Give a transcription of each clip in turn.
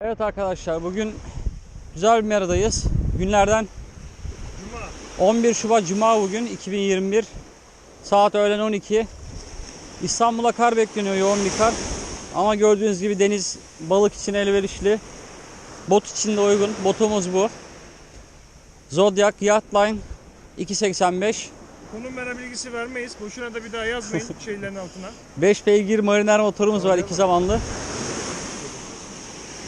Evet arkadaşlar bugün güzel bir meradayız. Günlerden 11 Şubat Cuma bugün 2021. Saat öğlen 12. İstanbul'a kar bekleniyor yoğun bir kar. Ama gördüğünüz gibi deniz balık için elverişli. Bot için de uygun. Botumuz bu. Zodiac Yachtline 285. Konum mera bilgisi vermeyiz. Boşuna da bir daha yazmayın şeylerin altına. 5 beygir mariner motorumuz var iki zamanlı.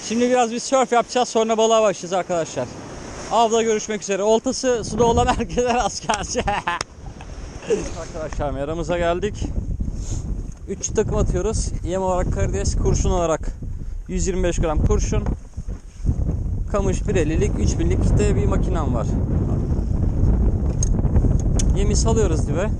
Şimdi biraz bir surf yapacağız sonra balığa başlayacağız arkadaşlar. Avda görüşmek üzere. Oltası suda olan herkese rast arkadaşlar meramıza geldik. 3 takım atıyoruz. Yem olarak karides, kurşun olarak 125 gram kurşun. Kamış 1.50'lik, 3 binlik de bir makinem var. Yemi salıyoruz dibe.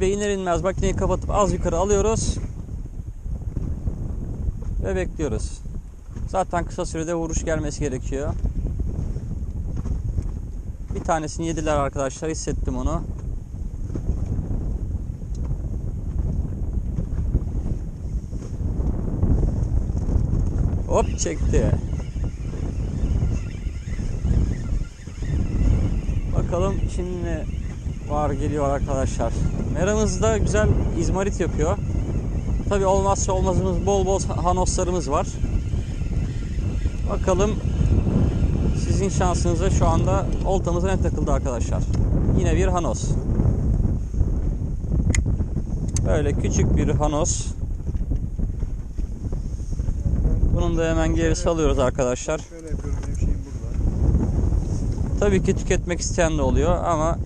Dibe iner inmez makineyi kapatıp az yukarı alıyoruz. Ve bekliyoruz. Zaten kısa sürede vuruş gelmesi gerekiyor. Bir tanesini yediler arkadaşlar. Hissettim onu. Hop çekti. Bakalım şimdi var geliyor arkadaşlar. Meramızda güzel izmarit yapıyor. Tabi olmazsa olmazımız bol bol hanoslarımız var. Bakalım sizin şansınıza şu anda oltamıza ne takıldı arkadaşlar. Yine bir hanos. Böyle küçük bir hanos. Bunun da hemen geri salıyoruz arkadaşlar. Tabii ki tüketmek isteyen de oluyor ama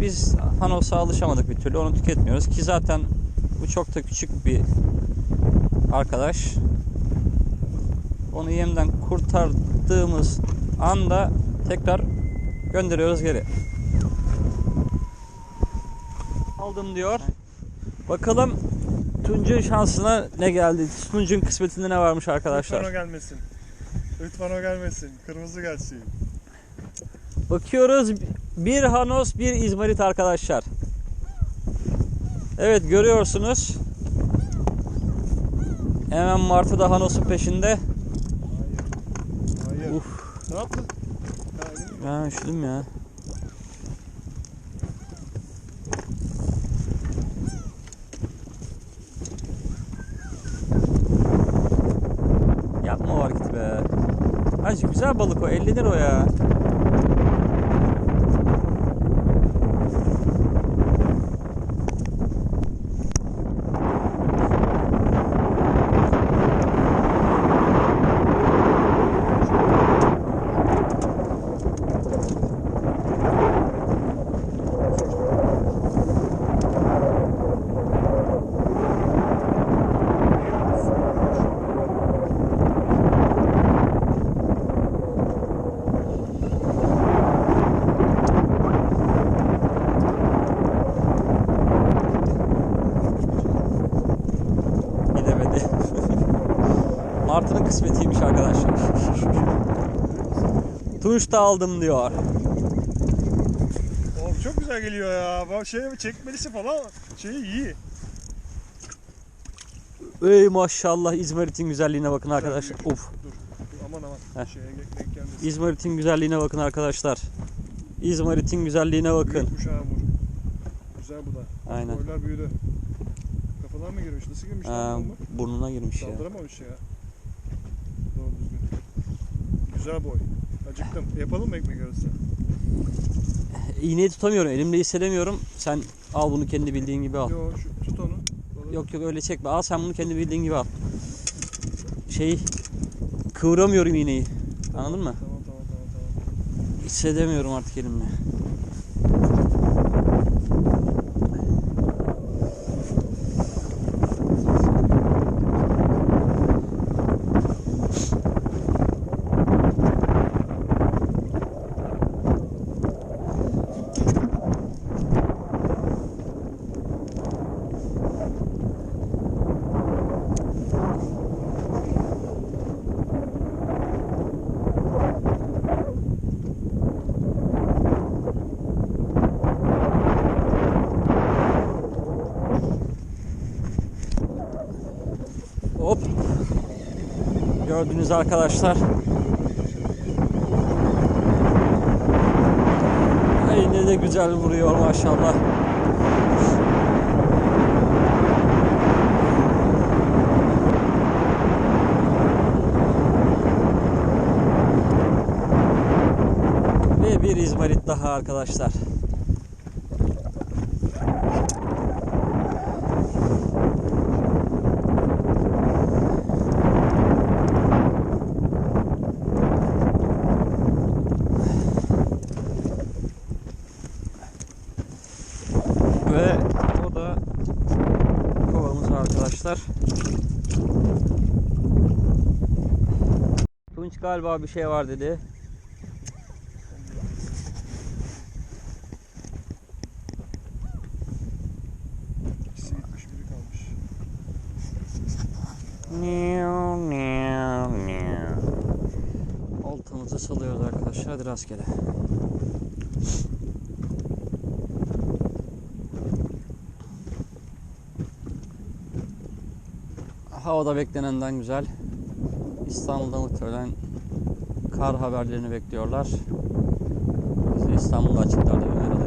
biz Hanos'a alışamadık bir türlü. Onu tüketmiyoruz ki zaten bu çok da küçük bir arkadaş. Onu yemden kurtardığımız anda tekrar gönderiyoruz geri. Aldım diyor. Bakalım Tunç'un şansına ne geldi? Tunç'un kısmetinde ne varmış arkadaşlar? Lütfen o gelmesin. Lütfen o gelmesin. Kırmızı gelsin. Bakıyoruz bir Hanos bir İzmarit arkadaşlar. Evet görüyorsunuz. Hemen Martı da Hanos'un peşinde. Hayır. Hayır. Uf Ne yaptın? Ben üşüdüm ya. Yapma o hareketi be. Hacı güzel balık o 50 lira o ya. Tunç da aldım diyor. Oğlum çok güzel geliyor ya. Bak şey çekmelisi falan şeyi iyi. Ey maşallah İzmarit'in güzelliğine bakın arkadaşlar. Of. Dur. dur. Aman aman. Heh. Şeye denk gelmesin. İzmarit'in güzelliğine bakın arkadaşlar. İzmarit'in güzelliğine bakın. Büyükmüş ha. Güzel bu da. Aynen. Boylar büyüdü. Kafalar mı girmiş? Nasıl girmiş Ee, burnuna girmiş ya. Saldıramamış ya. Doğru düzgün. Güzel boy. Acıktım. Yapalım mı ekmek arası? İğneyi tutamıyorum. Elimde hissedemiyorum. Sen al bunu kendi bildiğin gibi al. Yo şu tut onu. Balığı- Yok yok öyle çekme. Al sen bunu kendi bildiğin gibi al. Şey kıvıramıyorum iğneyi. Anladın mı? Tamam tamam tamam tamam. Hissedemiyorum artık elimle. Gördüğünüz arkadaşlar. Ay ne de güzel vuruyor maşallah. Ve bir izmarit daha arkadaşlar. Ve o da kovamız arkadaşlar. Tunç galiba bir şey var dedi. İkisi gitmiş biri kalmış. Salıyoruz arkadaşlar. Hadi rastgele. Havada beklenenden güzel. İstanbul'da muhtemelen kar haberlerini bekliyorlar. Biz de İstanbul'da açıklarda bir.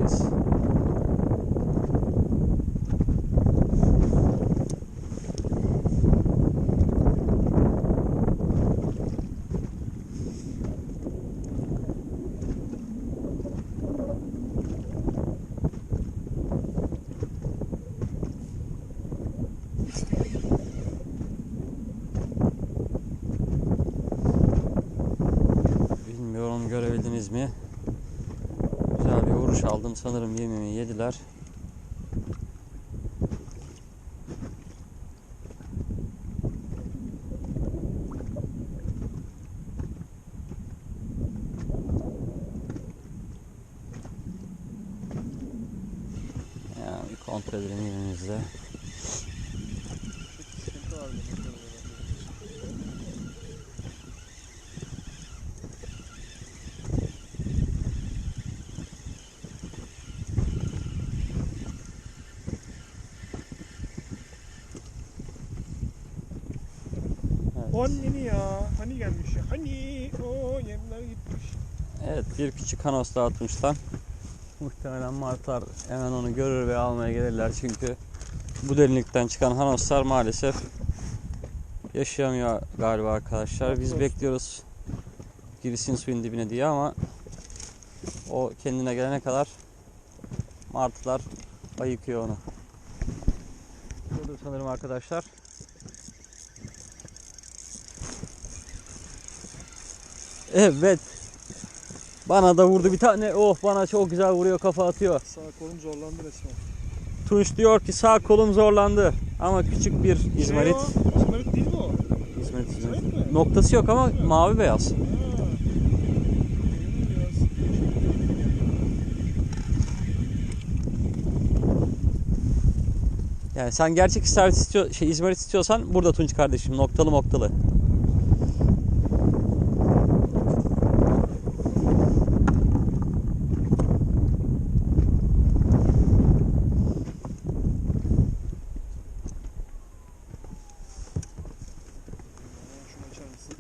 Vuruş aldım. Sanırım yemimi yediler. Ya bir kontrol edelim yemimizde. Sıkıntı var benim. Evet. O anneni ya. Hani gelmiş ya. Hani o yemler gitmiş. Evet bir küçük hanos daha atmışlar. Muhtemelen martılar hemen onu görür ve almaya gelirler çünkü bu derinlikten çıkan hanoslar maalesef yaşayamıyor galiba arkadaşlar. Biz bekliyoruz girsin suyun dibine diye ama o kendine gelene kadar martılar ayıkıyor onu. Burada sanırım arkadaşlar. Evet. Bana da vurdu bir tane. Oh bana çok güzel vuruyor kafa atıyor. Sağ kolum zorlandı resmen. Tunç diyor ki sağ kolum zorlandı. Ama küçük bir izmarit. Şey o, İzmarit değil mi o? İzmarit, izmarit. İzmarit mi? Noktası yok ama mavi beyaz. Ha. Yani sen gerçek istavrit istiyor, şey izmarit istiyorsan burada Tunç kardeşim noktalı noktalı. Şunu açar mısın?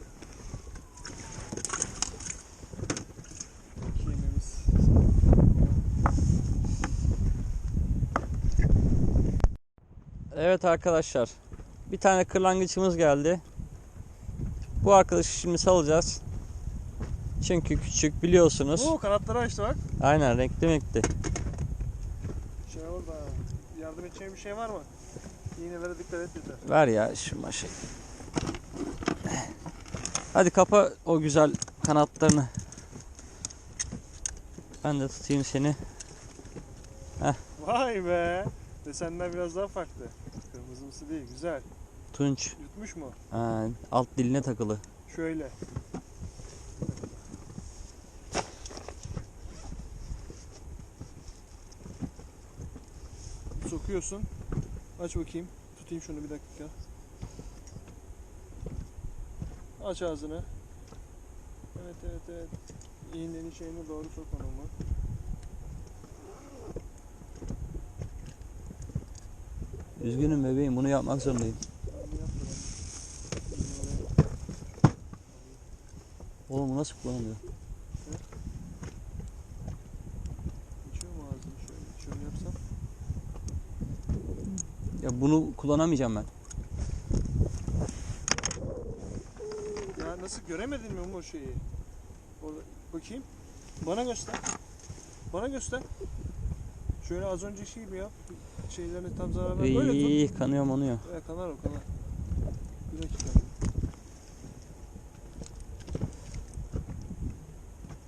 İki yememiz. Evet arkadaşlar. Bir tane kırlangıçımız geldi. Bu arkadaşı şimdi salacağız. Çünkü küçük biliyorsunuz. Oo kanatları açtı bak. Aynen renkli renkli. Şey orada. Yardım edeceğim bir şey var mı? İğnelere dikkat et yeter. Ver ya şu maşayı. Hadi kapa o güzel kanatlarını. Ben de tutayım seni. Vay be. Desenler biraz daha farklı. Kırmızımsı değil. Güzel. Tunç Yutmuş mu? ha, alt diline takılı. Şöyle. Sokuyorsun. Aç bakayım. Tutayım şunu bir dakika. Aç ağzını. Evet evet evet. İğnenin şeyine doğru sok onu. Üzgünüm bebeğim bunu yapmak zorundayım. Oğlum bu nasıl kullanılıyor? Ya bunu kullanamayacağım ben. Ya nasıl göremedin mi o şeyi? Orada bakayım. Bana göster. Bana göster. Şöyle az önceki gibi yap. Şeylerini tam zarar ver. Böyle tut. İyi kanıyor manuyor. Ya kanar o kanar. Bir dakika.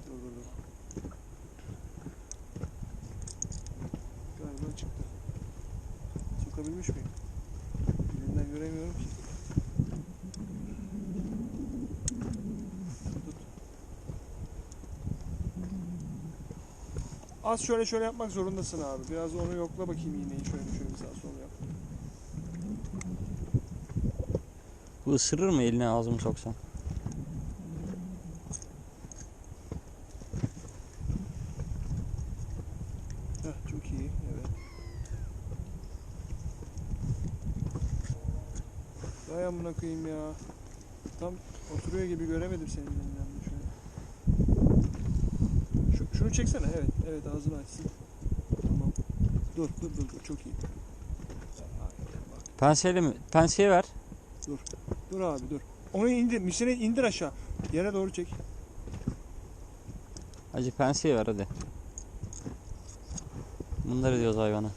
Dur dur dur. Galiba çıktı. Sokabilmiş miyim? Elimden göremiyorum ki. Az şöyle şöyle yapmak zorundasın abi. Biraz onu yokla bakayım iğneyi şöyle şöyle bir sağa sola yap. Bu ısırır mı eline ağzımı soksam? Heh, çok iyi. Evet. Vay amına koyayım ya. Tam oturuyor gibi göremedim senin elinden de şöyle. Şu, şunu çeksene. Evet. Evet ağzını açsın. Tamam. Dur dur dur. dur. Çok iyi. Penseyle mi? Penseye ver. Dur abi dur. Onu indir. Misine indir aşağı. Yere doğru çek. Hacı penseye ver hadi. Bunları diyoruz hayvana.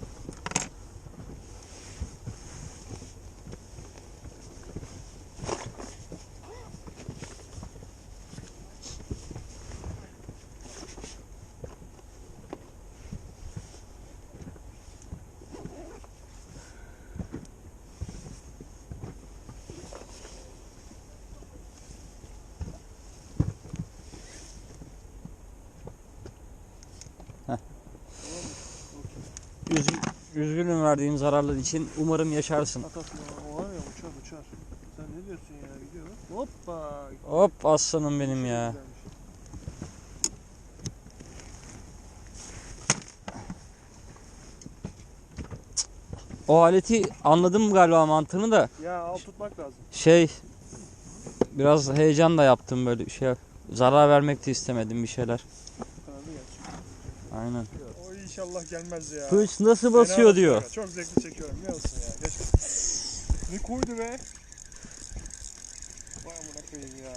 Tamam mı? Okey. Üz- üzgünüm verdiğim zararlar için. Umarım yaşarsın. At. O var ya uçar uçar. Sen ne diyorsun ya? Gidiyor? Hoppa. Hop aslanım benim ya. O aleti anladım galiba mantığını da Ya al tutmak lazım. şey biraz heyecan da yaptım böyle şey. Zarar vermek de istemedim bir şeyler. Aynen. İnşallah gelmez ya. Kılıç nasıl Fena basıyor diyor. basıyor. Çok zevkli çekiyorum biliyor musun ya? Geç. Ne koydu be? Vay amına koyayım ya.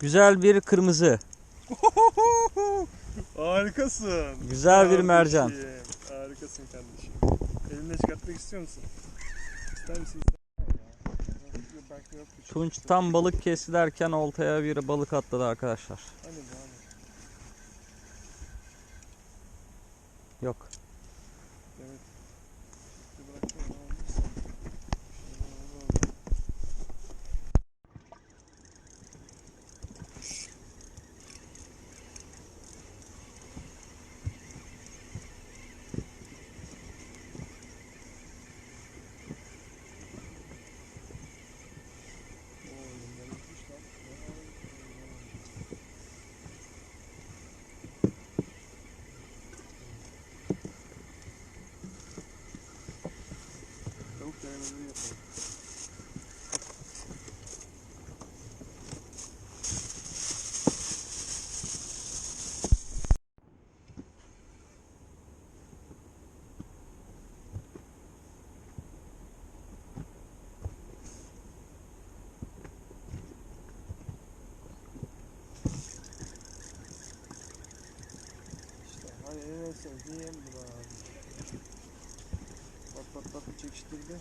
Güzel bir kırmızı. Harikasın. Güzel bir mercan. Kardeşim, Harikasın kardeşim. Eline çıkartmak istiyor musun? İster misin? Tunç tam balık kesti derken oltaya bir balık atladı arkadaşlar. Bu hani. Yok. Evet. Bir bıraksana, ne oldu? Şimdi oldu, oldu. Oo, elimden gitmiş lan. Tavuk denemeleri yapalım. İşte hani en sevdiğim bu abi. Pat pat pat bir çekiştirdi.